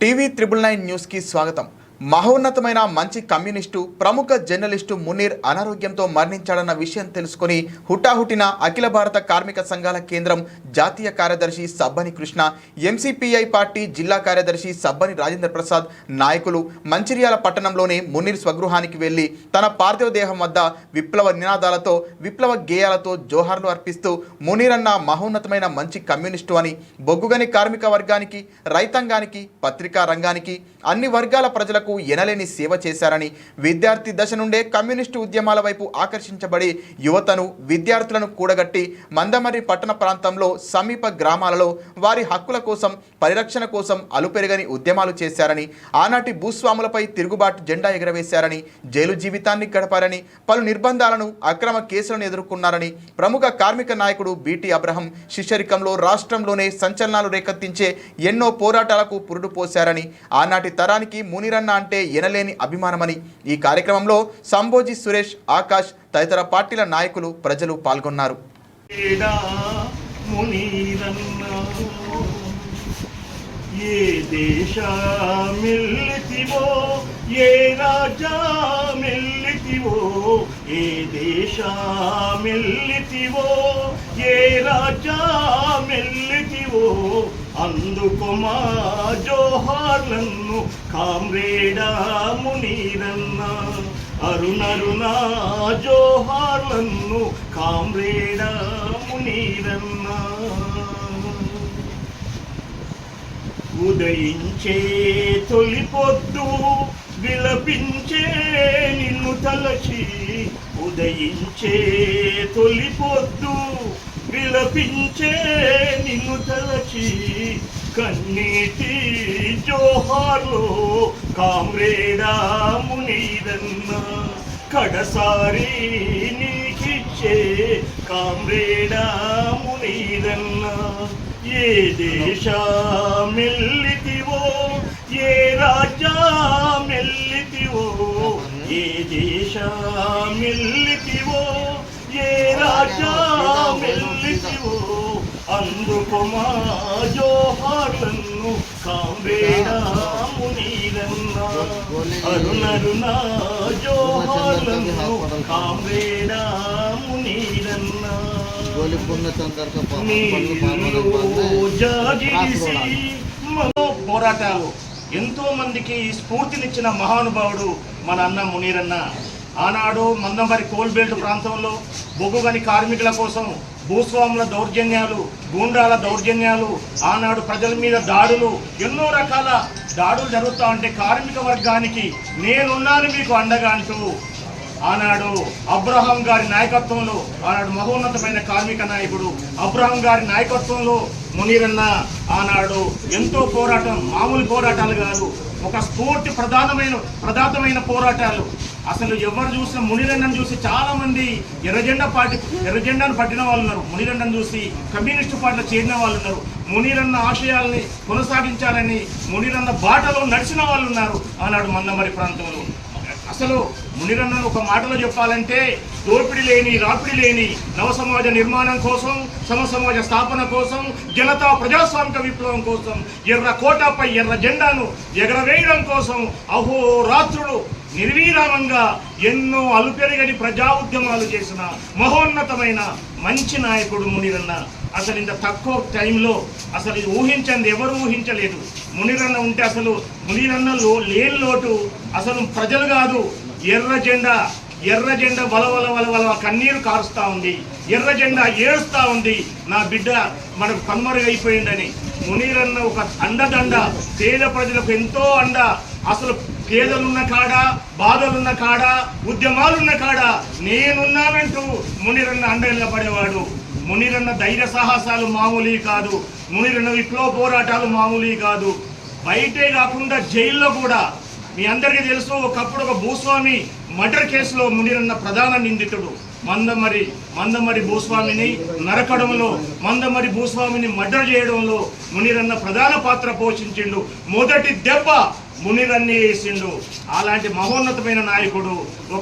TV triple nine న్యూస్కి స్వాగతం మహోన్నతమైన మంచి కమ్యూనిస్టు ప్రముఖ జర్నలిస్టు మునీర్ అనారోగ్యంతో మరణించాడన్న విషయం తెలుసుకుని హుటాహుటిన అఖిల భారత కార్మిక సంఘాల కేంద్రం జాతీయ కార్యదర్శి సబ్బని కృష్ణ ఎంసీపీఐ పార్టీ జిల్లా కార్యదర్శి సబ్బని రాజేంద్ర ప్రసాద్ నాయకులు మంచిర్యాల పట్టణంలోని మునీర్ స్వగృహానికి వెళ్ళి తన పార్థివదేహం వద్ద విప్లవ నినాదాలతో విప్లవ గేయాలతో జోహార్లు అర్పిస్తూ మునీర్ అన్న మహోన్నతమైన మంచి కమ్యూనిస్టు అని బొగ్గుగని కార్మిక వర్గానికి రైతాంగానికి పత్రికా రంగానికి అన్ని వర్గాల ప్రజలకు ఎనలేని సేవ చేశారని విద్యార్థి దశ నుండే కమ్యూనిస్టు ఉద్యమాల వైపు ఆకర్షించబడి యువతను విద్యార్థులను కూడగట్టి మందమర్రి పట్టణ ప్రాంతంలో సమీప గ్రామాలలో వారి హక్కుల కోసం పరిరక్షణ కోసం అలుపెరగని ఉద్యమాలు చేశారని ఆనాటి భూస్వాములపై తిరుగుబాటు జెండా ఎగరవేశారని జైలు జీవితాన్ని గడపారని పలు నిర్బంధాలను అక్రమ కేసులను ఎదుర్కొన్నారని ప్రముఖ కార్మిక నాయకుడు బీటీ అబ్రహం శిష్యరికంలో రాష్ట్రంలోనే సంచలనాలు రేకెత్తించే ఎన్నో పోరాటాలకు పురుడు పోశారని ఆనాటి తరానికి మునిరన్న అంటే ఎనలేని అభిమానమని. ఈ కార్యక్రమంలో సంభోజి సురేష్ ఆకాష్ తదితర పార్టీల నాయకులు ప్రజలు పాల్గొన్నారు. ఏ దేశ మిల్లితివో ఏ రాజా మిల్లితివో ఏ దేశా మెల్లితివో ఏ రాజా మిల్లితివో అందుకు మా జోహార్లను కామ్రేడా మునీరన్న. అరుణరుణ జోహార్లను కామ్రేడా మునీరన్న. ఉదయించే తొలి పొద్దు విలపించే నిన్ను తలచి. ఉదయించే తొలి పొద్దు విలపించే నిన్ను తలచి. కన్నీటి జోహార్లో కామ్రేడా మునీరన్న కడసారి నీకిచ్చే కామ్రేడా మునీరన్న ఏ దేశ మెల్లితివో ఏ రాజా మెల్లితివో ఏ దేశ మెల్లితివో ఏ రాజా మెల్లితివో అందుకు మా జోహార్లను కాంబేడా పోరాటాలు. ఎంతో మందికి స్ఫూర్తినిచ్చిన మహానుభావుడు మన అన్న మునీరన్న. ఆనాడు మందంబరి కోల్బెల్ట్ ప్రాంతంలో బొగ్గుగని కార్మికుల కోసం భూస్వాముల దౌర్జన్యాలు గూండాల దౌర్జన్యాలు ఆనాడు ప్రజల మీద దాడులు ఎన్నో రకాల దాడులు జరుగుతూ ఉంటే కార్మిక వర్గానికి నేనున్నాను మీకు అండగా అంటూ ఆనాడు అబ్రహాం గారి నాయకత్వంలో ఆనాడు మహోన్నతమైన కార్మిక నాయకుడు అబ్రహాం గారి నాయకత్వంలో మునీరన్న ఆనాడు ఎంతో పోరాటం మామూలు పోరాటాలు కాదు ఒక స్ఫూర్తి ప్రధానమైన ప్రధానమైన పోరాటాలు. అసలు ఎవరు చూసినా మునిరెండను చూసి చాలా మంది ఎర్రజెండా పార్టీ ఎర్రజెండాను పట్టిన వాళ్ళు ఉన్నారు. మునిరెండను చూసి కమ్యూనిస్టు పార్టీలో చేరిన వాళ్ళు ఉన్నారు. మునిరన్న ఆశయాల్ని కొనసాగించాలని మునిరన్న బాటలో నడిచిన వాళ్ళు ఉన్నారు ఆనాడు మందమరి ప్రాంతంలో. అసలు మునిరన్నను ఒక మాటలో చెప్పాలంటే దోపిడి లేని రాపిడి లేని నవ సమాజ నిర్మాణం కోసం సమ సమాజ స్థాపన కోసం జనతా ప్రజాస్వామిక విప్లవం కోసం ఎర్ర కోటపై ఎర్ర జెండాను ఎగరవేయడం కోసం అహోరాత్రుడు నిర్వీరామంగా ఎన్నో అలుపెరగని ప్రజా ఉద్యమాలు చేసిన మహోన్నతమైన మంచి నాయకుడు మునిరన్న. అసలు ఇంత తక్కువ టైంలో అసలు ఇది ఊహించండి ఎవరు ఊహించలేదు. మునిరన్న ఉంటే అసలు మునిరన్నలో లేని లోటు అసలు ప్రజలు కాదు ఎర్ర జెండా ఎర్ర జెండా వల వల వల వల కన్నీరు కారుస్తా ఉంది ఎర్ర జెండా ఏడుస్తా ఉంది. నా బిడ్డ మనకు కన్మరుగైపోయిందని మునీరన్న ఒక అండదండ పేద ప్రజలకు ఎంతో అండ. అసలు పేదలున్న కాడ బాధలున్న కాడ ఉద్యమాలున్న కాడ నేనున్నానంటూ మునిరన్న అండ నిలబడేవాడు. మునిరన్న ధైర్య సాహసాలు మామూలు కాదు మునిరన్న విప్లవ పోరాటాలు మామూలు కాదు. బయటే కాకుండా జైల్లో కూడా మీ అందరికీ తెలుసు ఒకప్పుడు ఒక భూస్వామి మర్డర్ కేసులో మునిరన్న ప్రధాన నిందితుడు. మందమరి మందమరి భూస్వామిని నరకడంలో మందమరి భూస్వామిని మర్డర్ చేయడంలో మునిరన్న ప్రధాన పాత్ర పోషించిండు. మొదటి దెబ్బ మునిరన్నే వేసిండు. అలాంటి మహోన్నతమైన నాయకుడు